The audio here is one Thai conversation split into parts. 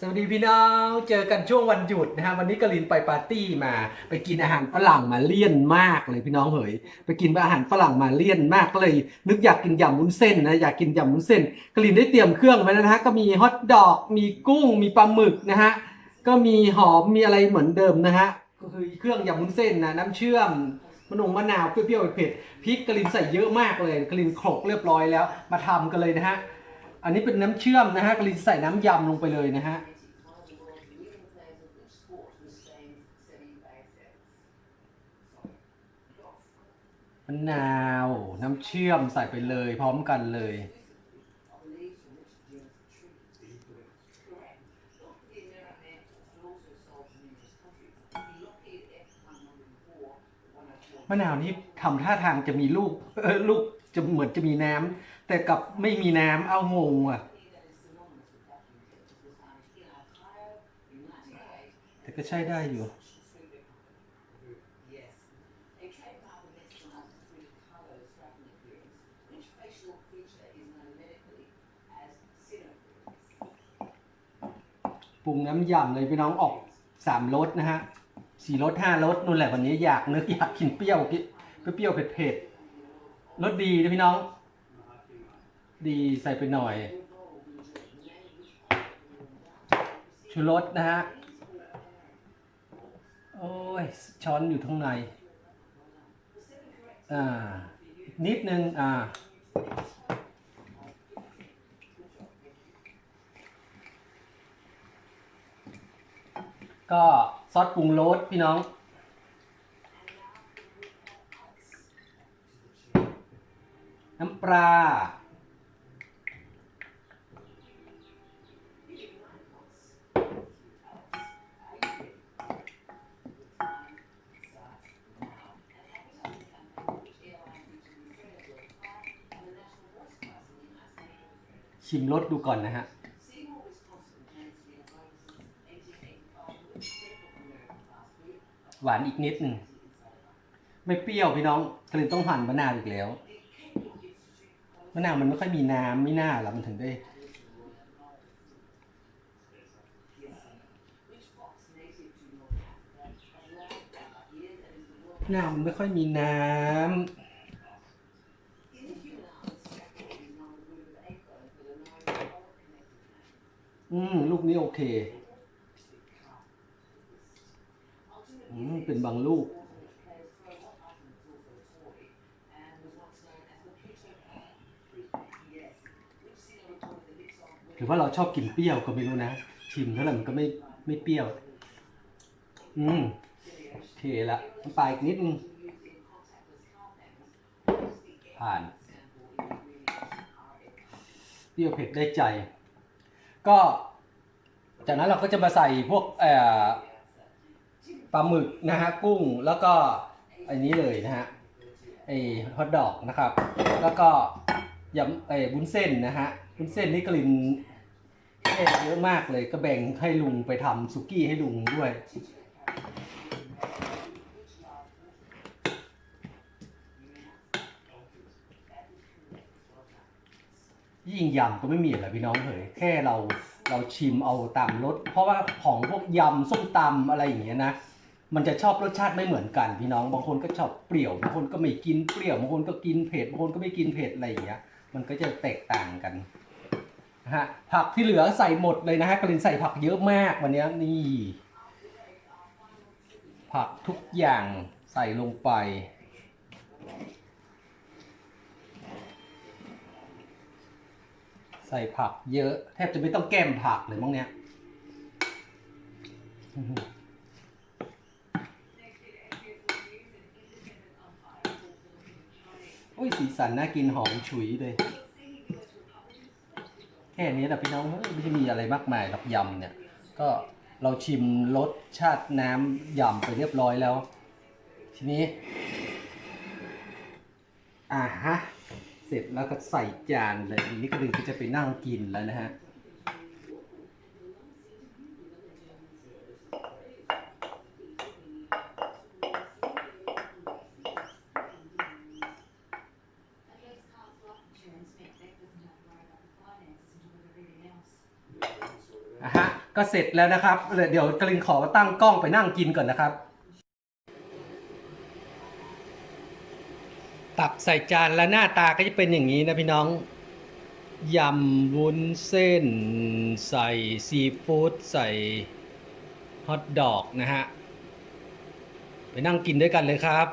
สวัสดีพี่น้อง เจอกันช่วงวันหยุดนะฮะวันนี้กลินไปปาร์ตี้มา ไปกินอาหารฝรั่งมาเลี่ยนมากเลยพี่น้องเหยไปกินอาหารฝรั่งมาเลี่ยนมากก็เลย นึกอยากกินยำวุ้นเส้นนะอยากกินยำวุ้นเส้นกลินได้เตรียมเครื่องไว้แล้วนะฮะก็มีฮอทดอก มีกุ้ง มีปลาหมึกนะฮะก็มีหอมมีอะไรเหมือนเดิมนะฮะก็คือเครื่องยำวุ้นเส้นนะน้ำเชื่อมมะนงมะนาวเปรี้ยวๆเผ็ดพริกกลินใส่เยอะมากเลยกลินโขลกเรียบร้อยแล้ว มาทำกันเลยนะฮะ อันนี้เป็นน้ำเชื่อมนะฮะกลินใส่น้ำยำลงไปเลยนะฮะมะนาวน้ำเชื่อมใส่ไปเลยพร้อมกันเลย มะนาวนี่ทำท่าทางจะมีลูกเออลูกจะเหมือนจะมีน้ำ แต่กับไม่มีน้ำเอางงว่ะ แต่ก็ใช้ได้อยู่ ปรุงน้ำยำเลยพี่น้องออกสามรสนะฮะสี่รสห้ารสนู่นแหละวันนี้อยากนึกอยากกินเปรี้ยวกิเปรี้ยวๆเผ็ดๆรสดีนะพี่น้อง ดีใส่ไปหน่อย ชูรสนะฮะ โอ้ย ช้อนอยู่ข้างใน อ่า นิดนึง อ่า ก็ซอสปรุงรสพี่น้องน้ำปลา ชิมรสดูก่อนนะฮะ หวานอีกนิดหนึ่ง ไม่เปรี้ยวพี่น้องกลิ่นต้องหั่นมะนาวอีกแล้ว มะนาวมันไม่ค่อยมีน้ำไม่น่าหรอกมันถึงได้มะนาวมันไม่ค่อยมีน้ำ อืม ลูกนี้โอเค อืม เป็นบางลูก หรือว่าเราชอบกินเปรี้ยวก็ไม่รู้นะ ชิมเท่าไหร่มันก็ไม่ไม่เปรี้ยว อืม โอเคละน้ำปลาอีกนิดนึง ผ่าน เปรี้ยวเผ็ดได้ใจ ก็จากนั้นเราก็จะมาใส่พวกปลาหมึกนะฮะกุ้งแล้วก็อันนี้เลยนะฮะไอ้ฮอทดอกนะครับ แล้วก็ยำไอ้บุ้นเส้นนะฮะบุ้นเส้นนี่กลิ่นเทศเยอะมากเลยก็แบ่งให้ลุงไปทำสุกี้ให้ลุงด้วย ยิ่งยำก็ไม่มีอะไรพี่น้องเผยแค่เราเราชิมเอาตามรสเพราะว่าของพวกยำส้มตำอะไรอย่างเงี้ยนะมันจะชอบรสชาติไม่เหมือนกันพี่น้อง บางคนก็ชอบเปรี้ยวบางคนก็ไม่กินเปรี้ยวบางคนก็กินเผ็ดบางคนก็ไม่กินเผ็ดอะไรอย่างเงี้ยมันก็จะแตกต่างกันนะฮะผักที่เหลือใส่หมดเลยนะฮะกลินใส่ผักเยอะมากวันนี้นี่ ผักทุกอย่างใส่ลงไป ใส่ผักเยอะ แทบจะไม่ต้องแก้มผักเลยมั้งเนี้ยอื้อหือโอ้ย สีสันน่ากินหอมฉุยเลย แค่นี้แหละพี่น้องไม่ใช่มีอะไรมากมายหรอกยำเนี่ย ก็เราชิมรสชาติน้ำยำไปเรียบร้อยแล้ว ทีนี้ อ่าฮะ เสร็จแล้วก็ใส่จานเลยทีนี้ก็ดึงก็จะไปนั่งกินแล้วนะฮะอะฮะก็เสร็จแล้วนะครับ เดี๋ยวกลินขอตั้งกล้องไปนั่งกินก่อนนะครับ ตักใส่จานแล้วหน้าตาก็จะเป็นอย่างนี้นะพี่น้องยำวุ้นเส้น ใส่ซีฟู้ดใส่ฮอทดอกนะฮะ ไปนั่งกินด้วยกันเลยครับ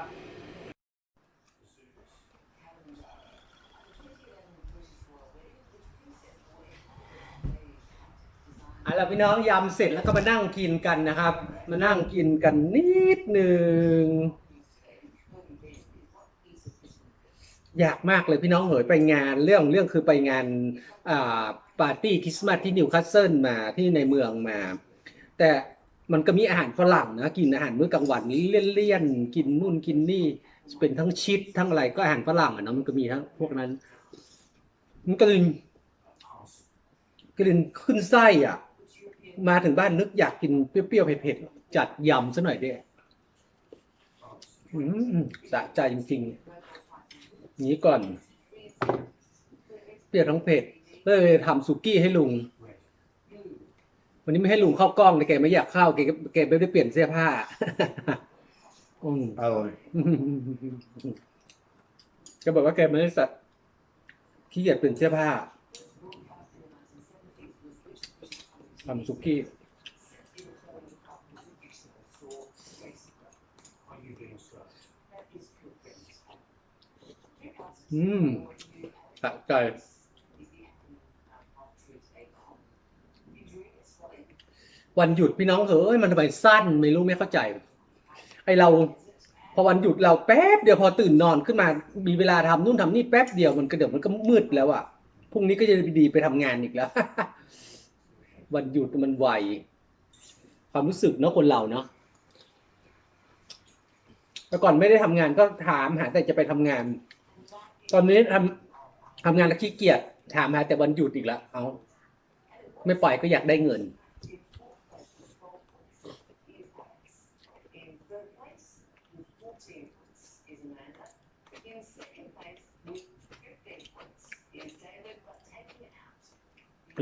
เอาล่ะพี่น้องยำเสร็จแล้วก็มานั่งกินกันนะครับ มานั่งกินกันนิดหนึ่ง อ ยากมากเลยพี่น้องเหยไปงานเรื่องเรื่องคือไปงานอ่าปาร์ตี้คริสต์มาสที่นิวคาสเซิลมาที่ในเมืองมา แต่มันก็มีอาหารฝรั่งนะกินอาหารมื้อกลางวันนี้เลี่ยนๆกินนู่นกินนี่เป็นทั้งชิดทั้งอะไรก็อาหารฝรั่งอะเนาะมันก็มีทั้งพวกนั้น มันก็เลยก็เลยขึ้นไส้อะ มาถึงบ้านนึกอยากกินเปรี้ยวๆเผ็ดๆจัดยำซะหน่อยดิอืมสะใจจริงๆ นี้ก่อน เปรี้ยวทั้งเผ็ดเลยทำสุกี้ให้ลุง วันนี้ไม่ให้ลุงเข้ากล้องเลยแกไม่อยากเข้าแกก็แกไม่ได้เปลี่ยนเสื้อผ้าอืมอร่อยแกบอกว่าแกไม่ได้สัตว์ขี้เกียจเปลี่ยนเสื้อผ้าทำสุกี้ อืมสะใจวันหยุดพี่น้องเฮ้ยมันทำไมสั้นไม่รู้ไม่เข้าใจ ไอเรา พอวันหยุดเราแป๊บเดียวพอตื่นนอนขึ้นมา มีเวลาทำนู่นทำนี่แป๊บเดียวมันก็เดี๋ยวมันก็มืดแล้วอะพรุ่งนี้ก็จะดีไปทำงานอีกแล้ว วันหยุดมันไวความรู้สึกเนาะคนเราเนาะแต่ก่อนไม่ได้ทำงานก็ถามหาแต่จะไปทำงาน ตอนนี้ทำทำงานแล้วขี้เกียจถามหาแต่วันหยุดอีกแล้วเอาไม่ปล่อยก็อยากได้เงิน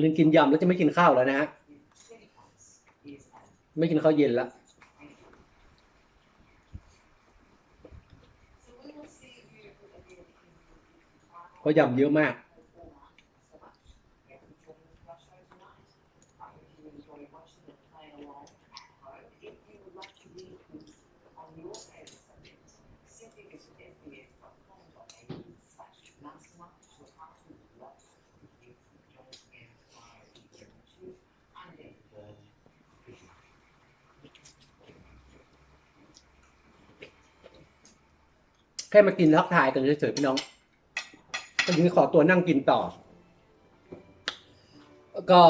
ลินกินยำแล้วจะไม่กินข้าวแล้วนะฮะ ไม่กินข้าวเย็นแล้ว เพาะยำเยอะมาก แค่มากินทักทายกันเฉยๆพี่น้อง ก็ยังขอตัวนั่งกินต่อ ก็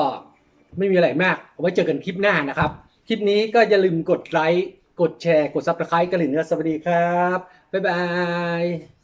ไม่มีอะไรมากเอาไว้เจอกันคลิปหน้านะครับ คลิปนี้ก็อย่าลืมกดไลค์ กดแชร์ กดซับสไครต์กันเลยนะสวัสดีครับ บ๊ายบาย